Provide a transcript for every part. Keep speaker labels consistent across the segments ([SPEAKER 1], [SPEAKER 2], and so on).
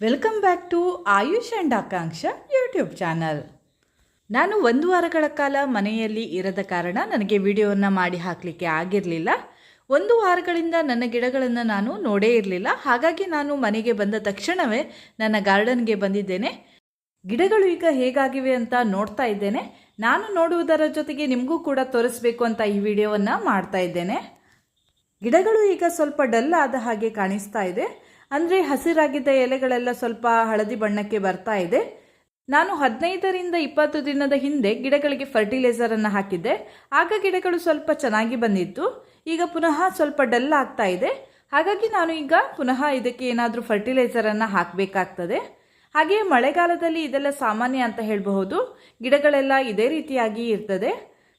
[SPEAKER 1] Welcome back to Ayush and Akanksha YouTube channel ನಾನು ಒಂದು ವಾರಗಳ ಕಾಲ ಮನೆಯಲ್ಲಿ ಇರದ ಕಾರಣ ನನಗೆ ವಿಡಿಯೋವನ್ನು ಮಾಡಿ ಹಾಕಲಿಕ್ಕೆ ಆಗಿರಲಿಲ್ಲ. ಒಂದು ವಾರಗಳಿಂದ ನನ್ನ ಗಿಡಗಳನ್ನು ನಾನು ನೋಡೇ ಇರಲಿಲ್ಲ. ಹಾಗಾಗಿ ನಾನು ಮನೆಗೆ ಬಂದ ತಕ್ಷಣವೇ ನನ್ನ ಗಾರ್ಡನ್ಗೆ ಬಂದಿದ್ದೇನೆ. ಗಿಡಗಳು ಈಗ ಹೇಗಾಗಿವೆ ಅಂತ ನೋಡ್ತಾ ಇದ್ದೇನೆ. ನಾನು ನೋಡುವುದರ ಜೊತೆಗೆ ನಿಮಗೂ ಕೂಡ ತೋರಿಸ್ಬೇಕು ಅಂತ ಈ ವಿಡಿಯೋವನ್ನು ಮಾಡ್ತಾ ಇದ್ದೇನೆ. ಗಿಡಗಳು ಈಗ ಸ್ವಲ್ಪ ಡಲ್ ಆದ ಹಾಗೆ ಕಾಣಿಸ್ತಾ ಇದೆ. ಅಂದರೆ ಹಸಿರಾಗಿದ್ದ ಎಲೆಗಳೆಲ್ಲ ಸ್ವಲ್ಪ ಹಳದಿ ಬಣ್ಣಕ್ಕೆ ಬರ್ತಾ ಇದೆ. ನಾನು ಹದಿನೈದರಿಂದ ಇಪ್ಪತ್ತು ದಿನದ ಹಿಂದೆ ಗಿಡಗಳಿಗೆ ಫರ್ಟಿಲೈಸರನ್ನು ಹಾಕಿದ್ದೆ. ಆಗ ಗಿಡಗಳು ಸ್ವಲ್ಪ ಚೆನ್ನಾಗಿ ಬಂದಿತ್ತು. ಈಗ ಪುನಃ ಸ್ವಲ್ಪ ಡಲ್ ಆಗ್ತಾ ಇದೆ. ಹಾಗಾಗಿ ನಾನು ಈಗ ಪುನಃ ಇದಕ್ಕೆ ಏನಾದರೂ ಫರ್ಟಿಲೈಸರನ್ನು ಹಾಕಬೇಕಾಗ್ತದೆ. ಹಾಗೆಯೇ ಮಳೆಗಾಲದಲ್ಲಿ ಇದೆಲ್ಲ ಸಾಮಾನ್ಯ ಅಂತ ಹೇಳಬಹುದು. ಗಿಡಗಳೆಲ್ಲ ಇದೇ ರೀತಿಯಾಗಿ ಇರ್ತದೆ.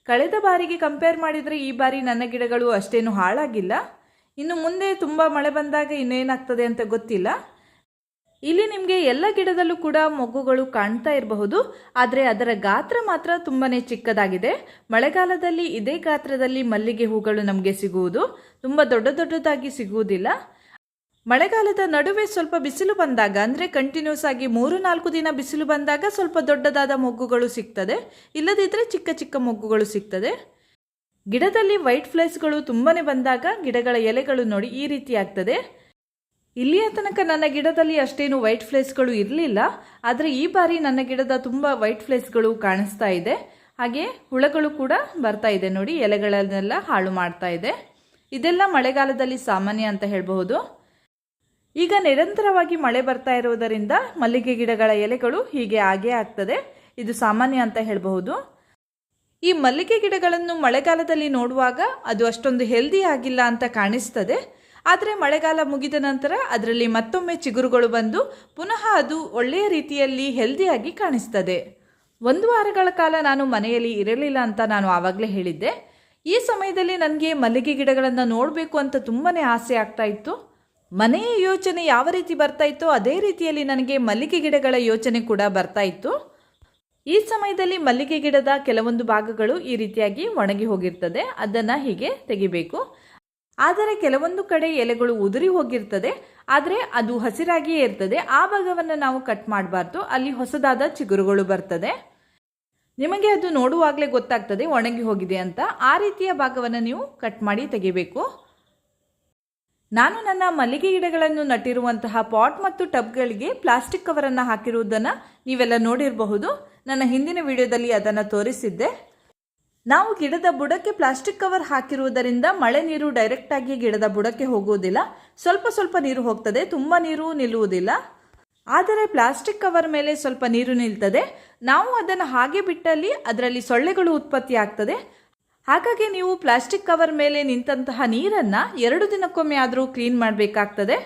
[SPEAKER 1] ಕಳೆದ ಬಾರಿಗೆ ಕಂಪೇರ್ ಮಾಡಿದರೆ ಈ ಬಾರಿ ನನ್ನ ಗಿಡಗಳು ಅಷ್ಟೇನು ಹಾಳಾಗಿಲ್ಲ. ಇನ್ನು ಮುಂದೆ ತುಂಬ ಮಳೆ ಬಂದಾಗ ಇನ್ನೇನಾಗ್ತದೆ ಅಂತ ಗೊತ್ತಿಲ್ಲ. ಇಲ್ಲಿ ನಿಮಗೆ ಎಲ್ಲ ಗಿಡದಲ್ಲೂ ಕೂಡ ಮೊಗ್ಗುಗಳು ಕಾಣ್ತಾ ಇರಬಹುದು. ಆದರೆ ಅದರ ಗಾತ್ರ ಮಾತ್ರ ತುಂಬಾ ಚಿಕ್ಕದಾಗಿದೆ. ಮಳೆಗಾಲದಲ್ಲಿ ಇದೇ ಗಾತ್ರದಲ್ಲಿ ಮಲ್ಲಿಗೆ ಹೂಗಳು ನಮಗೆ ಸಿಗುವುದು. ತುಂಬ ದೊಡ್ಡ ದೊಡ್ಡದಾಗಿ ಸಿಗುವುದಿಲ್ಲ. ಮಳೆಗಾಲದ ನಡುವೆ ಸ್ವಲ್ಪ ಬಿಸಿಲು ಬಂದಾಗ, ಅಂದರೆ ಕಂಟಿನ್ಯೂಸ್ ಆಗಿ ಮೂರು ನಾಲ್ಕು ದಿನ ಬಿಸಿಲು ಬಂದಾಗ ಸ್ವಲ್ಪ ದೊಡ್ಡದಾದ ಮೊಗ್ಗುಗಳು ಸಿಗ್ತದೆ. ಇಲ್ಲದಿದ್ದರೆ ಚಿಕ್ಕ ಚಿಕ್ಕ ಮೊಗ್ಗುಗಳು ಸಿಗ್ತದೆ. ಗಿಡದಲ್ಲಿ ವೈಟ್ ಫ್ಲೈಸ್ಗಳು ತುಂಬಾ ಬಂದಾಗ ಗಿಡಗಳ ಎಲೆಗಳು ನೋಡಿ ಈ ರೀತಿ ಆಗ್ತದೆ. ಇಲ್ಲಿಯ ತನಕ ನನ್ನ ಗಿಡದಲ್ಲಿ ಅಷ್ಟೇನು ವೈಟ್ ಫ್ಲೇಸ್ಗಳು ಇರಲಿಲ್ಲ. ಆದರೆ ಈ ಬಾರಿ ನನ್ನ ಗಿಡದ ತುಂಬ ವೈಟ್ ಫ್ಲೇಸ್ಗಳು ಕಾಣಿಸ್ತಾ ಇದೆ. ಹಾಗೆ ಹುಳಗಳು ಕೂಡ ಬರ್ತಾ ಇದೆ ನೋಡಿ, ಎಲೆಗಳನ್ನೆಲ್ಲ ಹಾಳು ಮಾಡ್ತಾ ಇದೆ. ಇದೆಲ್ಲ ಮಳೆಗಾಲದಲ್ಲಿ ಸಾಮಾನ್ಯ ಅಂತ ಹೇಳಬಹುದು. ಈಗ ನಿರಂತರವಾಗಿ ಮಳೆ ಬರ್ತಾ ಇರುವುದರಿಂದ ಮಲ್ಲಿಗೆ ಗಿಡಗಳ ಎಲೆಗಳು ಹೀಗೆ ಆಗೇ ಆಗ್ತದೆ. ಇದು ಸಾಮಾನ್ಯ ಅಂತ ಹೇಳಬಹುದು. ಈ ಮಲ್ಲಿಗೆ ಗಿಡಗಳನ್ನು ಮಳೆಗಾಲದಲ್ಲಿ ನೋಡುವಾಗ ಅದು ಅಷ್ಟೊಂದು ಹೆಲ್ದಿ ಆಗಿಲ್ಲ ಅಂತ ಕಾಣಿಸ್ತದೆ. ಆದರೆ ಮಳೆಗಾಲ ಮುಗಿದ ನಂತರ ಅದರಲ್ಲಿ ಮತ್ತೊಮ್ಮೆ ಚಿಗುರುಗಳು ಬಂದು ಪುನಃ ಅದು ಒಳ್ಳೆಯ ರೀತಿಯಲ್ಲಿ ಹೆಲ್ದಿಯಾಗಿ ಕಾಣಿಸ್ತದೆ. ಒಂದು ವಾರಗಳ ಕಾಲ ನಾನು ಮನೆಯಲ್ಲಿ ಇರಲಿಲ್ಲ ಅಂತ ನಾನು ಆವಾಗಲೇ ಹೇಳಿದ್ದೆ. ಈ ಸಮಯದಲ್ಲಿ ನನಗೆ ಮಲ್ಲಿಗೆ ಗಿಡಗಳನ್ನು ನೋಡಬೇಕು ಅಂತ ತುಂಬಾ ಆಸೆ ಆಗ್ತಾ ಇತ್ತು. ಮನೆಯ ಯೋಚನೆ ಯಾವ ರೀತಿ ಬರ್ತಾ ಇತ್ತೋ ಅದೇ ರೀತಿಯಲ್ಲಿ ನನಗೆ ಮಲ್ಲಿಗೆ ಗಿಡಗಳ ಯೋಚನೆ ಕೂಡ ಬರ್ತಾ ಇತ್ತು. ಈ ಸಮಯದಲ್ಲಿ ಮಲ್ಲಿಗೆ ಗಿಡದ ಕೆಲವೊಂದು ಭಾಗಗಳು ಈ ರೀತಿಯಾಗಿ ಒಣಗಿ ಹೋಗಿರ್ತದೆ. ಅದನ್ನು ಹೀಗೆ ತೆಗಿಬೇಕು. ಆದರೆ ಕೆಲವೊಂದು ಕಡೆ ಎಲೆಗಳು ಉದುರಿ ಹೋಗಿರ್ತದೆ. ಆದರೆ ಅದು ಹಸಿರಾಗಿಯೇ ಇರ್ತದೆ. ಆ ಭಾಗವನ್ನು ನಾವು ಕಟ್ ಮಾಡಬಾರ್ದು. ಅಲ್ಲಿ ಹೊಸದಾದ ಚಿಗುರುಗಳು ಬರ್ತದೆ. ನಿಮಗೆ ಅದು ನೋಡುವಾಗಲೇ ಗೊತ್ತಾಗ್ತದೆ ಒಣಗಿ ಹೋಗಿದೆ ಅಂತ. ಆ ರೀತಿಯ ಭಾಗವನ್ನು ನೀವು ಕಟ್ ಮಾಡಿ ತೆಗಿಬೇಕು. ನಾನು ನನ್ನ ಮಲ್ಲಿಗೆ ಗಿಡಗಳನ್ನು ನಟ್ಟಿರುವಂತಹ ಪಾಟ್ ಮತ್ತು ಟಬ್ಗಳಿಗೆ ಪ್ಲಾಸ್ಟಿಕ್ ಕವರನ್ನು ಹಾಕಿರುವುದನ್ನು ನೀವೆಲ್ಲ ನೋಡಿರಬಹುದು. ನನ್ನ ಹಿಂದಿನ ವಿಡಿಯೋದಲ್ಲಿ ಅದನ್ನು ತೋರಿಸಿದ್ದೆ. ನಾವು ಗಿಡದ ಬುಡಕ್ಕೆ ಪ್ಲಾಸ್ಟಿಕ್ ಕವರ್ ಹಾಕಿರುವುದರಿಂದ ಮಳೆ ನೀರು ಡೈರೆಕ್ಟಾಗಿ ಗಿಡದ ಬುಡಕ್ಕೆ ಹೋಗುವುದಿಲ್ಲ. ಸ್ವಲ್ಪ ಸ್ವಲ್ಪ ನೀರು ಹೋಗ್ತದೆ, ತುಂಬ ನೀರು ನಿಲ್ಲುವುದಿಲ್ಲ. ಆದರೆ ಪ್ಲಾಸ್ಟಿಕ್ ಕವರ್ ಮೇಲೆ ಸ್ವಲ್ಪ ನೀರು ನಿಲ್ತದೆ. ನಾವು ಅದನ್ನು ಹಾಗೆ ಬಿಟ್ಟಲ್ಲಿ ಅದರಲ್ಲಿ ಸೊಳ್ಳೆಗಳು ಉತ್ಪತ್ತಿ ಆಗ್ತದೆ. ಹಾಗಾಗಿ ನೀವು ಪ್ಲಾಸ್ಟಿಕ್ ಕವರ್ ಮೇಲೆ ನಿಂತಹ ನೀರನ್ನು ಎರಡು ದಿನಕ್ಕೊಮ್ಮೆ ಆದರೂ ಕ್ಲೀನ್ ಮಾಡಬೇಕಾಗ್ತದೆ.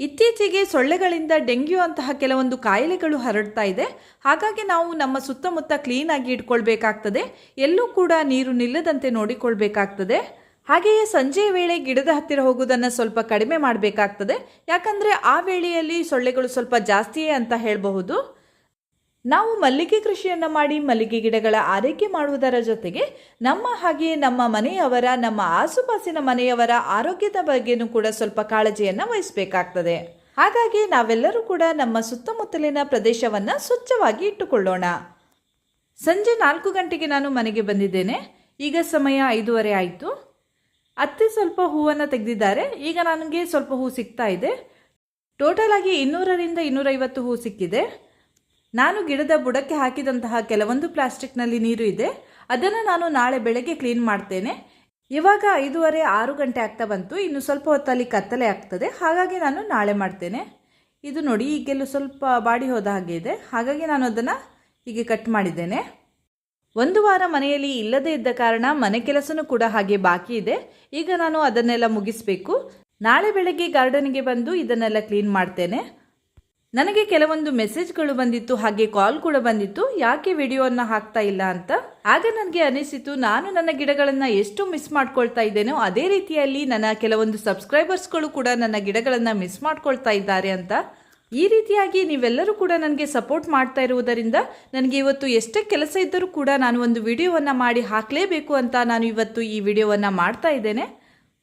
[SPEAKER 1] ಇತ್ತೀಚೆಗೆ ಸೊಳ್ಳೆಗಳಿಂದ ಡೆಂಗ್ಯೂ ಅಂತಹ ಕೆಲವೊಂದು ಕಾಯಿಲೆಗಳು ಹರಡ್ತಾ ಇದೆ. ಹಾಗಾಗಿ ನಾವು ನಮ್ಮ ಸುತ್ತಮುತ್ತ ಕ್ಲೀನಾಗಿ ಇಟ್ಕೊಳ್ಬೇಕಾಗ್ತದೆ. ಎಲ್ಲೂ ಕೂಡ ನೀರು ನಿಲ್ಲದಂತೆ ನೋಡಿಕೊಳ್ಬೇಕಾಗ್ತದೆ. ಹಾಗೆಯೇ ಸಂಜೆ ವೇಳೆ ಗಿಡದ ಹತ್ತಿರ ಹೋಗುವುದನ್ನು ಸ್ವಲ್ಪ ಕಡಿಮೆ ಮಾಡಬೇಕಾಗ್ತದೆ. ಯಾಕಂದರೆ ಆ ವೇಳೆಯಲ್ಲಿ ಸೊಳ್ಳೆಗಳು ಸ್ವಲ್ಪ ಜಾಸ್ತಿಯೇ ಅಂತ ಹೇಳಬಹುದು. ನಾವು ಮಲ್ಲಿಗೆ ಕೃಷಿಯನ್ನು ಮಾಡಿ ಮಲ್ಲಿಗೆ ಗಿಡಗಳ ಆರೈಕೆ ಮಾಡುವುದರ ಜೊತೆಗೆ ನಮ್ಮ ಹಾಗೆಯೇ ನಮ್ಮ ಮನೆಯವರ, ನಮ್ಮ ಆಸುಪಾಸಿನ ಮನೆಯವರ ಆರೋಗ್ಯದ ಬಗ್ಗೆನೂ ಕೂಡ ಸ್ವಲ್ಪ ಕಾಳಜಿಯನ್ನು ವಹಿಸಬೇಕಾಗ್ತದೆ. ಹಾಗಾಗಿ ನಾವೆಲ್ಲರೂ ಕೂಡ ನಮ್ಮ ಸುತ್ತಮುತ್ತಲಿನ ಪ್ರದೇಶವನ್ನು ಸ್ವಚ್ಛವಾಗಿ ಇಟ್ಟುಕೊಳ್ಳೋಣ. ಸಂಜೆ ನಾಲ್ಕು ಗಂಟೆಗೆ ನಾನು ಮನೆಗೆ ಬಂದಿದ್ದೇನೆ. ಈಗ ಸಮಯ ಐದೂವರೆ ಆಯಿತು. ಅತ್ತೆ ಸ್ವಲ್ಪ ಹೂವನ್ನು ತೆಗೆದಿದ್ದಾರೆ. ಈಗ ನನಗೆ ಸ್ವಲ್ಪ ಹೂ ಸಿಗ್ತಾ ಇದೆ. ಟೋಟಲ್ ಆಗಿ ಇನ್ನೂರರಿಂದ ಇನ್ನೂರೈವತ್ತು ಹೂ ಸಿಕ್ಕಿದೆ. ನಾನು ಗಿಡದ ಬುಡಕ್ಕೆ ಹಾಕಿದಂತಹ ಕೆಲವೊಂದು ಪ್ಲಾಸ್ಟಿಕ್ನಲ್ಲಿ ನೀರು ಇದೆ. ಅದನ್ನು ನಾನು ನಾಳೆ ಬೆಳಗ್ಗೆ ಕ್ಲೀನ್ ಮಾಡ್ತೇನೆ. ಇವಾಗ ಐದೂವರೆ ಆರು ಗಂಟೆ ಆಗ್ತಾ ಬಂತು. ಇನ್ನು ಸ್ವಲ್ಪ ಹೊತ್ತಲ್ಲಿ ಕತ್ತಲೆ ಆಗ್ತದೆ. ಹಾಗಾಗಿ ನಾನು ನಾಳೆ ಮಾಡ್ತೇನೆ. ಇದು ನೋಡಿ, ಈಗೆಲ್ಲೂ ಸ್ವಲ್ಪ ಬಾಡಿ ಹೋದ ಹಾಗೆ ಇದೆ. ಹಾಗಾಗಿ ನಾನು ಅದನ್ನು ಹೀಗೆ ಕಟ್ ಮಾಡಿದ್ದೇನೆ. ಒಂದು ವಾರ ಮನೆಯಲ್ಲಿ ಇಲ್ಲದೇ ಇದ್ದ ಕಾರಣ ಮನೆ ಕೆಲಸನೂ ಕೂಡ ಹಾಗೆ ಬಾಕಿ ಇದೆ. ಈಗ ನಾನು ಅದನ್ನೆಲ್ಲ ಮುಗಿಸ್ಬೇಕು. ನಾಳೆ ಬೆಳಗ್ಗೆ ಗಾರ್ಡನ್ಗೆ ಬಂದು ಇದನ್ನೆಲ್ಲ ಕ್ಲೀನ್ ಮಾಡ್ತೇನೆ. ನನಗೆ ಕೆಲವೊಂದು ಮೆಸೇಜ್ಗಳು ಬಂದಿತ್ತು, ಹಾಗೆ ಕಾಲ್ ಕೂಡ ಬಂದಿತ್ತು. ಯಾಕೆ ವಿಡಿಯೋವನ್ನು ಹಾಕ್ತಾ ಇಲ್ಲ ಅಂತ? ಆಗ ನನಗೆ ಅನಿಸಿತು, ನಾನು ನನ್ನ ಗಿಡಗಳನ್ನು ಎಷ್ಟು ಮಿಸ್ ಮಾಡ್ಕೊಳ್ತಾ ಇದ್ದೇನೋ ಅದೇ ರೀತಿಯಲ್ಲಿ ನನ್ನ ಕೆಲವೊಂದು ಸಬ್ಸ್ಕ್ರೈಬರ್ಸ್ಗಳು ಕೂಡ ನನ್ನ ಗಿಡಗಳನ್ನು ಮಿಸ್ ಮಾಡ್ಕೊಳ್ತಾ ಇದ್ದಾರೆ ಅಂತ. ಈ ರೀತಿಯಾಗಿ ನೀವೆಲ್ಲರೂ ಕೂಡ ನನಗೆ ಸಪೋರ್ಟ್ ಮಾಡ್ತಾ ಇರುವುದರಿಂದ ನನಗೆ ಇವತ್ತು ಎಷ್ಟೇ ಕೆಲಸ ಇದ್ದರೂ ಕೂಡ ನಾನು ಒಂದು ವಿಡಿಯೋವನ್ನು ಮಾಡಿ ಹಾಕಲೇಬೇಕು ಅಂತ ನಾನು ಇವತ್ತು ಈ ವಿಡಿಯೋವನ್ನು ಮಾಡ್ತಾ ಇದ್ದೇನೆ.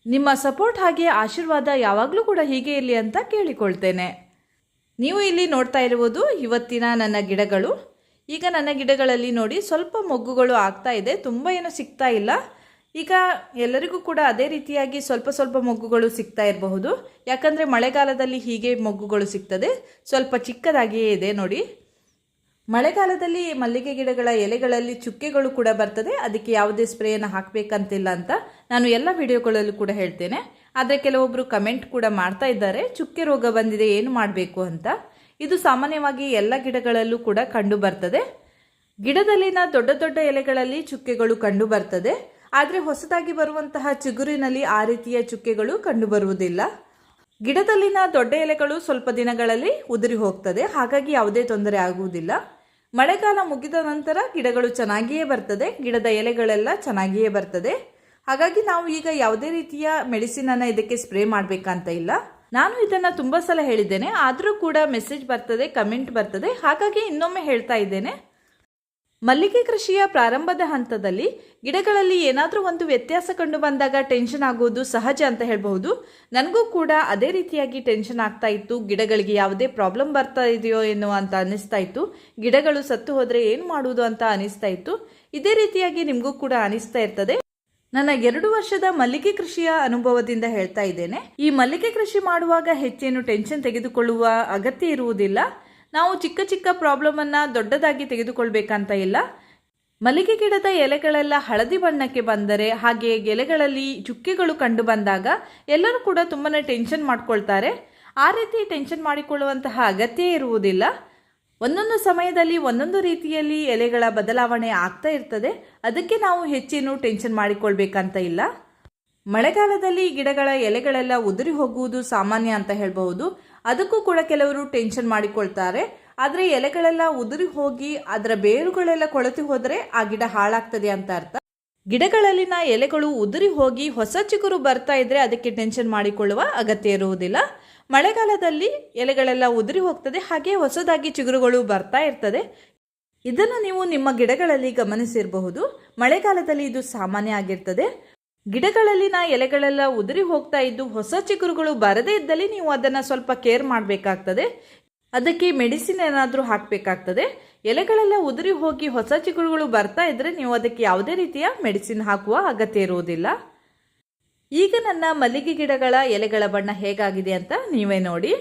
[SPEAKER 1] ನಿಮ್ಮ ಸಪೋರ್ಟ್ ಹಾಗೆ ಆಶೀರ್ವಾದ ಯಾವಾಗಲೂ ಕೂಡ ಹೀಗೆ ಇರಲಿ ಅಂತ ಕೇಳಿಕೊಳ್ತೇನೆ. ನೀವು ಇಲ್ಲಿ ನೋಡ್ತಾ ಇರುವುದು ಇವತ್ತಿನ ನನ್ನ ಗಿಡಗಳು. ಈಗ ನನ್ನ ಗಿಡಗಳಲ್ಲಿ ನೋಡಿ ಸ್ವಲ್ಪ ಮೊಗ್ಗುಗಳು ಆಗ್ತಾ ಇದೆ, ತುಂಬ ಏನು ಸಿಗ್ತಾ ಇಲ್ಲ. ಈಗ ಎಲ್ಲರಿಗೂ ಕೂಡ ಅದೇ ರೀತಿಯಾಗಿ ಸ್ವಲ್ಪ ಸ್ವಲ್ಪ ಮೊಗ್ಗುಗಳು ಸಿಗ್ತಾ ಇರಬಹುದು. ಯಾಕಂದರೆ ಮಳೆಗಾಲದಲ್ಲಿ ಹೀಗೆ ಮೊಗ್ಗುಗಳು ಸಿಗ್ತದೆ. ಸ್ವಲ್ಪ ಚಿಕ್ಕದಾಗಿಯೇ ಇದೆ ನೋಡಿ. ಮಳೆಗಾಲದಲ್ಲಿ ಮಲ್ಲಿಗೆ ಗಿಡಗಳ ಎಲೆಗಳಲ್ಲಿ ಚುಕ್ಕೆಗಳು ಕೂಡ ಬರ್ತದೆ. ಅದಕ್ಕೆ ಯಾವುದೇ ಸ್ಪ್ರೇಯನ್ನು ಹಾಕಬೇಕಂತಿಲ್ಲ ಅಂತ ನಾನು ಎಲ್ಲ ವಿಡಿಯೋಗಳಲ್ಲೂ ಕೂಡ ಹೇಳ್ತೇನೆ. ಆದರೆ ಕೆಲವೊಬ್ಬರು ಕಮೆಂಟ್ ಕೂಡ ಮಾಡ್ತಾ ಇದ್ದಾರೆ, ಚುಕ್ಕೆ ರೋಗ ಬಂದಿದೆ, ಏನು ಮಾಡಬೇಕು ಅಂತ. ಇದು ಸಾಮಾನ್ಯವಾಗಿ ಎಲ್ಲ ಗಿಡಗಳಲ್ಲೂ ಕೂಡ ಕಂಡು ಬರ್ತದೆ. ಗಿಡದಲ್ಲಿನ ದೊಡ್ಡ ದೊಡ್ಡ ಎಲೆಗಳಲ್ಲಿ ಚುಕ್ಕೆಗಳು ಕಂಡು ಬರ್ತದೆ. ಆದರೆ ಹೊಸದಾಗಿ ಬರುವಂತಹ ಚಿಗುರಿನಲ್ಲಿ ಆ ರೀತಿಯ ಚುಕ್ಕೆಗಳು ಕಂಡು ಬರುವುದಿಲ್ಲ. ಗಿಡದಲ್ಲಿನ ದೊಡ್ಡ ಎಲೆಗಳು ಸ್ವಲ್ಪ ದಿನಗಳಲ್ಲಿ ಉದುರಿ ಹೋಗ್ತದೆ, ಹಾಗಾಗಿ ಯಾವುದೇ ತೊಂದರೆ ಆಗುವುದಿಲ್ಲ. ಮಳೆಗಾಲ ಮುಗಿದ ನಂತರ ಗಿಡಗಳು ಚೆನ್ನಾಗಿಯೇ ಬರ್ತದೆ, ಗಿಡದ ಎಲೆಗಳೆಲ್ಲ ಚೆನ್ನಾಗಿಯೇ ಬರ್ತದೆ. ಹಾಗಾಗಿ ನಾವು ಈಗ ಯಾವುದೇ ರೀತಿಯ ಮೆಡಿಸಿನ್ ಅನ್ನ ಇದಕ್ಕೆ ಸ್ಪ್ರೇ ಮಾಡಬೇಕಂತ ಇಲ್ಲ. ನಾನು ಇದನ್ನ ತುಂಬಾ ಸಲ ಹೇಳಿದ್ದೇನೆ. ಆದರೂ ಕೂಡ ಮೆಸೇಜ್ ಬರ್ತದೆ, ಕಮೆಂಟ್ ಬರ್ತದೆ. ಹಾಗಾಗಿ ಇನ್ನೊಮ್ಮೆ ಹೇಳ್ತಾ ಇದ್ದೇನೆ. ಮಲ್ಲಿಗೆ ಕೃಷಿಯ ಪ್ರಾರಂಭದ ಹಂತದಲ್ಲಿ ಗಿಡಗಳಲ್ಲಿ ಏನಾದರೂ ಒಂದು ವ್ಯತ್ಯಾಸ ಕಂಡು ಬಂದಾಗ ಟೆನ್ಷನ್ ಆಗುವುದು ಸಹಜ ಅಂತ ಹೇಳಬಹುದು. ನನಗೂ ಕೂಡ ಅದೇ ರೀತಿಯಾಗಿ ಟೆನ್ಷನ್ ಆಗ್ತಾ ಇತ್ತು. ಗಿಡಗಳಿಗೆ ಯಾವುದೇ ಪ್ರಾಬ್ಲಮ್ ಬರ್ತಾ ಇದೆಯೋ ಏನೋ ಅಂತ ಅನಿಸ್ತಾ ಇತ್ತು. ಗಿಡಗಳು ಸತ್ತು ಹೋದರೆ ಏನು ಮಾಡುವುದು ಅಂತ ಅನಿಸ್ತಾ ಇತ್ತು. ಇದೇ ರೀತಿಯಾಗಿ ನಿಮಗೂ ಕೂಡ ಅನಿಸ್ತಾ ಇರ್ತದೆ. ನನ್ನ ಎರಡು ವರ್ಷದ ಮಲ್ಲಿಗೆ ಕೃಷಿಯ ಅನುಭವದಿಂದ ಹೇಳ್ತಾ ಇದ್ದೇನೆ. ಈ ಮಲ್ಲಿಗೆ ಕೃಷಿ ಮಾಡುವಾಗ ಹೆಚ್ಚೇನು ಟೆನ್ಷನ್ ತೆಗೆದುಕೊಳ್ಳುವ ಅಗತ್ಯ ಇರುವುದಿಲ್ಲ. ನಾವು ಚಿಕ್ಕ ಚಿಕ್ಕ ಪ್ರಾಬ್ಲಮ್ ಅನ್ನ ದೊಡ್ಡದಾಗಿ ತೆಗೆದುಕೊಳ್ಬೇಕಂತ ಇಲ್ಲ. ಮಲ್ಲಿಗೆ ಗಿಡದ ಎಲೆಗಳೆಲ್ಲ ಹಳದಿ ಬಣ್ಣಕ್ಕೆ ಬಂದರೆ ಹಾಗೆ ಎಲೆಗಳಲ್ಲಿ ಚುಕ್ಕೆಗಳು ಕಂಡು ಬಂದಾಗ ಎಲ್ಲರೂ ಕೂಡ ತುಂಬಾ ಟೆನ್ಷನ್ ಮಾಡ್ಕೊಳ್ತಾರೆ. ಆ ರೀತಿ ಟೆನ್ಷನ್ ಮಾಡಿಕೊಳ್ಳುವಂತಹ ಅಗತ್ಯ ಇರುವುದಿಲ್ಲ. ಒಂದೊಂದು ಸಮಯದಲ್ಲಿ ಒಂದೊಂದು ರೀತಿಯಲ್ಲಿ ಎಲೆಗಳ ಬದಲಾವಣೆ ಆಗ್ತಾ ಇರ್ತದೆ. ಅದಕ್ಕೆ ನಾವು ಹೆಚ್ಚೇನು ಟೆನ್ಷನ್ ಮಾಡಿಕೊಳ್ಬೇಕಂತ ಇಲ್ಲ. ಮಳೆಗಾಲದಲ್ಲಿ ಗಿಡಗಳ ಎಲೆಗಳೆಲ್ಲ ಉದುರಿ ಹೋಗುವುದು ಸಾಮಾನ್ಯ ಅಂತ ಹೇಳಬಹುದು. ಅದಕ್ಕೂ ಕೂಡ ಕೆಲವರು ಟೆನ್ಷನ್ ಮಾಡಿಕೊಳ್ತಾರೆ. ಆದರೆ ಎಲೆಗಳೆಲ್ಲ ಉದುರಿ ಹೋಗಿ ಅದರ ಬೇರುಗಳೆಲ್ಲ ಕೊಳೆತು ಹೋದರೆ ಆ ಗಿಡ ಹಾಳಾಗ್ತದೆ ಅಂತ ಅರ್ಥ. ಗಿಡಗಳಲ್ಲಿನ ಎಲೆಗಳು ಉದುರಿ ಹೋಗಿ ಹೊಸ ಚಿಗುರು ಬರ್ತಾ ಇದ್ರೆ ಅದಕ್ಕೆ ಟೆನ್ಷನ್ ಮಾಡಿಕೊಳ್ಳುವ ಅಗತ್ಯ ಇರುವುದಿಲ್ಲ. ಮಳೆಗಾಲದಲ್ಲಿ ಎಲೆಗಳೆಲ್ಲ ಉದುರಿ ಹೋಗ್ತದೆ, ಹಾಗೆ ಹೊಸದಾಗಿ ಚಿಗುರುಗಳು ಬರ್ತಾ ಇರ್ತದೆ. ಇದನ್ನು ನೀವು ನಿಮ್ಮ ಗಿಡಗಳಲ್ಲಿ ಗಮನಿಸಿರಬಹುದು. ಮಳೆಗಾಲದಲ್ಲಿ ಇದು ಸಾಮಾನ್ಯ ಆಗಿರ್ತದೆ. ಗಿಡಗಳಲ್ಲಿನ ಎಲೆಗಳೆಲ್ಲ ಉದುರಿ ಹೋಗ್ತಾ ಇದ್ದು ಹೊಸ ಚಿಗುರುಗಳು ಬರದೇ ಇದ್ದಲ್ಲಿ ನೀವು ಅದನ್ನು ಸ್ವಲ್ಪ ಕೇರ್ ಮಾಡಬೇಕಾಗ್ತದೆ. ಅದಕ್ಕೆ ಮೆಡಿಸಿನ್ ಏನಾದರೂ ಹಾಕಬೇಕಾಗ್ತದೆ. ಎಲೆಗಳೆಲ್ಲ ಉದುರಿ ಹೋಗಿ ಹೊಸ ಚಿಗುರುಗಳು ಬರ್ತಾ ಇದ್ರೆ ನೀವು ಅದಕ್ಕೆ ಯಾವುದೇ ರೀತಿಯ ಮೆಡಿಸಿನ್ ಹಾಕುವ ಅಗತ್ಯ ಇರುವುದಿಲ್ಲ. ಈಗ ನನ್ನ ಮಲ್ಲಿಗೆ ಗಿಡಗಳ ಎಲೆಗಳ ಬಣ್ಣ ಹೇಗಾಗಿದೆ ಅಂತ ನೀವೇ ನೋಡಿ.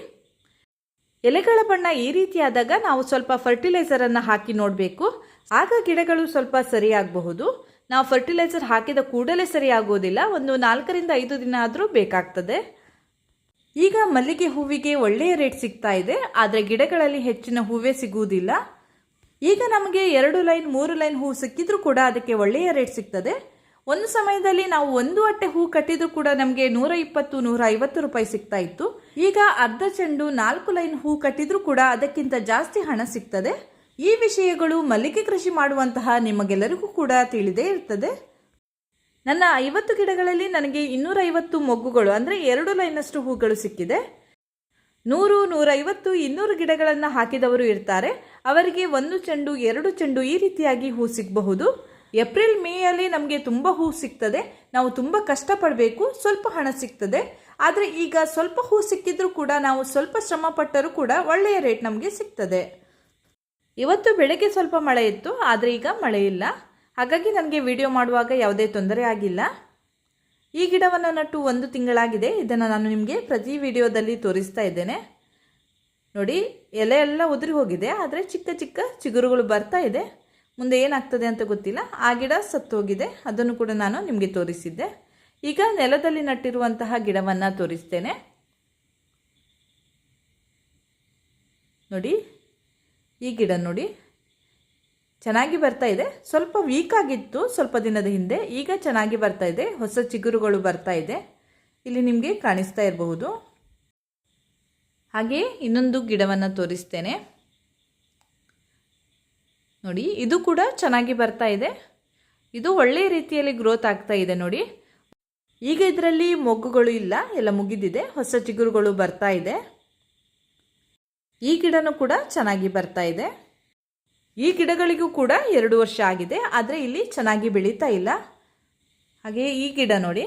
[SPEAKER 1] ಎಲೆಗಳ ಬಣ್ಣ ಈ ರೀತಿಯಾದಾಗ ನಾವು ಸ್ವಲ್ಪ ಫರ್ಟಿಲೈಸರನ್ನು ಹಾಕಿ ನೋಡಬೇಕು. ಆಗ ಗಿಡಗಳು ಸ್ವಲ್ಪ ಸರಿಯಾಗಬಹುದು. ನಾವು ಫರ್ಟಿಲೈಸರ್ ಹಾಕಿದ ಕೂಡಲೇ ಸರಿಯಾಗುವುದಿಲ್ಲ. ಒಂದು ನಾಲ್ಕರಿಂದ ಐದು ದಿನ ಆದರೂ ಬೇಕಾಗ್ತದೆ. ಈಗ ಮಲ್ಲಿಗೆ ಹೂವಿಗೆ ಒಳ್ಳೆಯ ರೇಟ್ ಸಿಗ್ತಾ ಇದೆ. ಆದರೆ ಗಿಡಗಳಲ್ಲಿ ಹೆಚ್ಚಿನ ಹೂವೇ ಸಿಗುವುದಿಲ್ಲ. ಈಗ ನಮಗೆ ಎರಡು ಲೈನ್, ಮೂರು ಲೈನ್ ಹೂವು ಸಿಕ್ಕಿದ್ರೂ ಕೂಡ ಅದಕ್ಕೆ ಒಳ್ಳೆಯ ರೇಟ್ ಸಿಗ್ತದೆ. ಒಂದು ಸಮಯದಲ್ಲಿ ನಾವು ಒಂದು ಅಟ್ಟೆ ಹೂ ಕಟ್ಟಿದ್ರು ಕೂಡ ನಮಗೆ ನೂರ ಇಪ್ಪತ್ತು, ನೂರ ಐವತ್ತು ರೂಪಾಯಿ ಸಿಗ್ತಾ ಇತ್ತು. ಈಗ ಅರ್ಧ ಚೆಂಡು, ನಾಲ್ಕು ಲೈನ್ ಹೂ ಕಟ್ಟಿದ್ರು ಕೂಡ ಅದಕ್ಕಿಂತ ಜಾಸ್ತಿ ಹಣ ಸಿಗ್ತದೆ. ಈ ವಿಷಯಗಳು ಮಲ್ಲಿಗೆ ಕೃಷಿ ಮಾಡುವಂತಹ ನಿಮಗೆಲ್ಲರಿಗೂ ಕೂಡ ತಿಳಿದೇ ಇರ್ತದೆ. ನನ್ನ ಐವತ್ತು ಗಿಡಗಳಲ್ಲಿ ನನಗೆ ಇನ್ನೂರೈವತ್ತು ಮೊಗ್ಗುಗಳು, ಅಂದರೆ ಎರಡು ಲೈನಷ್ಟು ಹೂಗಳು ಸಿಕ್ಕಿದೆ. ನೂರು, ನೂರೈವತ್ತು, ಇನ್ನೂರು ಗಿಡಗಳನ್ನು ಹಾಕಿದವರು ಇರ್ತಾರೆ. ಅವರಿಗೆ ಒಂದು ಚೆಂಡು, ಎರಡು ಚೆಂಡು ಈ ರೀತಿಯಾಗಿ ಹೂ ಸಿಗಬಹುದು. ಏಪ್ರಿಲ್ ಮೇಯಲ್ಲಿ ನಮಗೆ ತುಂಬ ಹೂ ಸಿಗ್ತದೆ. ನಾವು ತುಂಬ ಕಷ್ಟಪಡಬೇಕು, ಸ್ವಲ್ಪ ಹಣ ಸಿಗ್ತದೆ. ಆದರೆ ಈಗ ಸ್ವಲ್ಪ ಹೂ ಸಿಕ್ಕಿದ್ರೂ ಕೂಡ ನಾವು ಸ್ವಲ್ಪ ಶ್ರಮ ಪಟ್ಟರೂ ಕೂಡ ಒಳ್ಳೆಯ ರೇಟ್ ನಮಗೆ ಸಿಗ್ತದೆ. ಇವತ್ತು ಬೆಳಗ್ಗೆ ಸ್ವಲ್ಪ ಮಳೆ ಇತ್ತು, ಆದರೆ ಈಗ ಮಳೆ ಇಲ್ಲ. ಹಾಗಾಗಿ ನನಗೆ ವಿಡಿಯೋ ಮಾಡುವಾಗ ಯಾವುದೇ ತೊಂದರೆ ಆಗಿಲ್ಲ. ಈ ಗಿಡವನ್ನು ನಟ್ಟು ಒಂದು ತಿಂಗಳಾಗಿದೆ. ಇದನ್ನು ನಾನು ನಿಮಗೆ ಪ್ರತಿ ವಿಡಿಯೋದಲ್ಲಿ ತೋರಿಸ್ತಾ ಇದ್ದೇನೆ. ನೋಡಿ, ಎಲೆ ಎಲ್ಲ ಉದುರಿ ಹೋಗಿದೆ, ಆದರೆ ಚಿಕ್ಕ ಚಿಕ್ಕ ಚಿಗುರುಗಳು ಬರ್ತಾ ಇದೆ. ಮುಂದೆ ಏನಾಗ್ತದೆ ಅಂತ ಗೊತ್ತಿಲ್ಲ. ಆ ಗಿಡ ಸತ್ತೋಗಿದೆ. ಅದನ್ನು ಕೂಡ ನಾನು ನಿಮಗೆ ತೋರಿಸಿದ್ದೆ. ಈಗ ನೆಲದಲ್ಲಿ ನಟ್ಟಿರುವಂತಹ ಗಿಡವನ್ನು ತೋರಿಸ್ತೇನೆ. ನೋಡಿ, ಈ ಗಿಡ ನೋಡಿ. ಚೆನ್ನಾಗಿ ಬರ್ತಾ ಇದೆ. ಸ್ವಲ್ಪ ವೀಕ್ ಆಗಿತ್ತು ಸ್ವಲ್ಪ ದಿನದ ಹಿಂದೆ. ಈಗ ಚೆನ್ನಾಗಿ ಬರ್ತಾ ಇದೆ. ಹೊಸ ಚಿಗುರುಗಳು ಬರ್ತಾ ಇದೆ. ಇಲ್ಲಿ ನಿಮಗೆ ಕಾಣಿಸ್ತಾ ಇರಬಹುದು. ಹಾಗೆ ಇನ್ನೊಂದು ಗಿಡವನ್ನು ತೋರಿಸ್ತೇನೆ. ನೋಡಿ, ಇದು ಕೂಡ ಚೆನ್ನಾಗಿ ಬರ್ತಾ ಇದೆ. ಇದು ಒಳ್ಳೆಯ ರೀತಿಯಲ್ಲಿ ಗ್ರೋತ್ ಆಗ್ತಾ ಇದೆ ನೋಡಿ. ಈಗ ಇದರಲ್ಲಿ ಮೊಗ್ಗುಗಳು ಇಲ್ಲ, ಎಲ್ಲ ಮುಗಿದಿದೆ, ಹೊಸ ಚಿಗುರುಗಳು ಬರ್ತಾ ಇದೆ. ಈ ಗಿಡನೂ ಕೂಡ ಚೆನ್ನಾಗಿ ಬರ್ತಾ ಇದೆ. ಈ ಗಿಡಗಳಿಗೂ ಕೂಡ ಎರಡು ವರ್ಷ ಆಗಿದೆ, ಆದರೆ ಇಲ್ಲಿ ಚೆನ್ನಾಗಿ ಬೆಳೀತಾ ಇಲ್ಲ. ಹಾಗೆಯೇ ಈ ಗಿಡ ನೋಡಿ,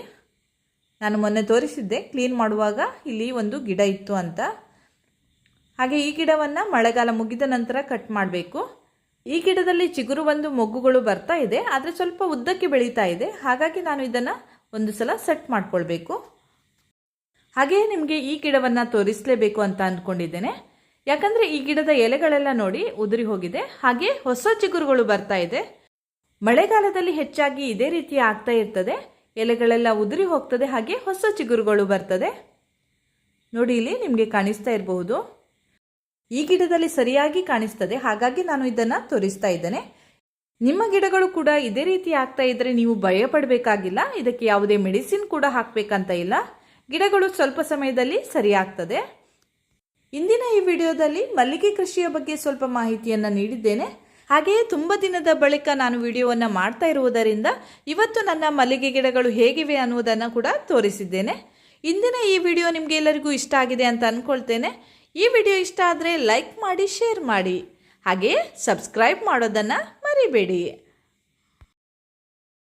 [SPEAKER 1] ನಾನು ಮೊನ್ನೆ ತೋರಿಸಿದ್ದೆ ಕ್ಲೀನ್ ಮಾಡುವಾಗ ಇಲ್ಲಿ ಒಂದು ಗಿಡ ಇತ್ತು ಅಂತ. ಹಾಗೆ ಈ ಗಿಡವನ್ನು ಮಳೆಗಾಲ ಮುಗಿದ ನಂತರ ಕಟ್ ಮಾಡಬೇಕು. ಈ ಗಿಡದಲ್ಲಿ ಚಿಗುರು ಒಂದು ಮೊಗ್ಗುಗಳು ಬರ್ತಾ ಇದೆ, ಆದರೆ ಸ್ವಲ್ಪ ಉದ್ದಕ್ಕೆ ಬೆಳೀತಾ ಇದೆ. ಹಾಗಾಗಿ ನಾನು ಇದನ್ನು ಒಂದು ಸಲ ಸೆಟ್ ಮಾಡ್ಕೊಳ್ಬೇಕು. ಹಾಗೆಯೇ ನಿಮಗೆ ಈ ಗಿಡವನ್ನು ತೋರಿಸಲೇಬೇಕು ಅಂತ ಅಂದ್ಕೊಂಡಿದ್ದೇನೆ ಯಾಕಂದರೆ ಈ ಗಿಡದ ಎಲೆಗಳೆಲ್ಲ ನೋಡಿ ಉದುರಿ ಹೋಗಿದೆ. ಹಾಗೆ ಹೊಸ ಚಿಗುರುಗಳು ಬರ್ತಾ ಇದೆ. ಮಳೆಗಾಲದಲ್ಲಿ ಹೆಚ್ಚಾಗಿ ಇದೇ ರೀತಿ ಆಗ್ತಾ ಇರ್ತದೆ. ಎಲೆಗಳೆಲ್ಲ ಉದುರಿ ಹೋಗ್ತದೆ, ಹಾಗೆ ಹೊಸ ಚಿಗುರುಗಳು ಬರ್ತದೆ. ನೋಡಿ, ಇಲ್ಲಿ ನಿಮಗೆ ಕಾಣಿಸ್ತಾ ಇರಬಹುದು. ಈ ಗಿಡದಲ್ಲಿ ಸರಿಯಾಗಿ ಕಾಣಿಸ್ತದೆ. ಹಾಗಾಗಿ ನಾನು ಇದನ್ನು ತೋರಿಸ್ತಾ ಇದ್ದೇನೆ. ನಿಮ್ಮ ಗಿಡಗಳು ಕೂಡ ಇದೇ ರೀತಿ ಆಗ್ತಾ ಇದ್ದರೆ ನೀವು ಭಯ ಪಡಬೇಕಾಗಿಲ್ಲ ಇದಕ್ಕೆ ಯಾವುದೇ ಮೆಡಿಸಿನ್ ಕೂಡ ಹಾಕಬೇಕಂತ ಇಲ್ಲ. ಗಿಡಗಳು ಸ್ವಲ್ಪ ಸಮಯದಲ್ಲಿ ಸರಿಯಾಗ್ತದೆ ಇಂದಿನ ಈ ವಿಡಿಯೋದಲ್ಲಿ ಮಲ್ಲಿಗೆ ಕೃಷಿಯ ಬಗ್ಗೆ ಸ್ವಲ್ಪ ಮಾಹಿತಿಯನ್ನು ನೀಡಿದ್ದೇನೆ. ಹಾಗೆಯೇ ತುಂಬ ದಿನದ ಬಳಿಕ ನಾನು ವಿಡಿಯೋವನ್ನು ಮಾಡ್ತಾ ಇರುವುದರಿಂದ ಇವತ್ತು ನನ್ನ ಮಲ್ಲಿಗೆ ಗಿಡಗಳು ಹೇಗಿವೆ ಅನ್ನುವುದನ್ನು ಕೂಡ ತೋರಿಸಿದ್ದೇನೆ. ಇಂದಿನ ಈ ವಿಡಿಯೋ ನಿಮಗೆ ಎಲ್ಲರಿಗೂ ಇಷ್ಟ ಆಗಿದೆ ಅಂತ ಅಂದ್ಕೊಳ್ತೇನೆ ಈ ವಿಡಿಯೋ ಇಷ್ಟ ಆದರೆ ಲೈಕ್ ಮಾಡಿ ಶೇರ್ ಮಾಡಿ. ಹಾಗೆಯೇ ಸಬ್ಸ್ಕ್ರೈಬ್ ಮಾಡೋದನ್ನು ಮರಿಬೇಡಿ.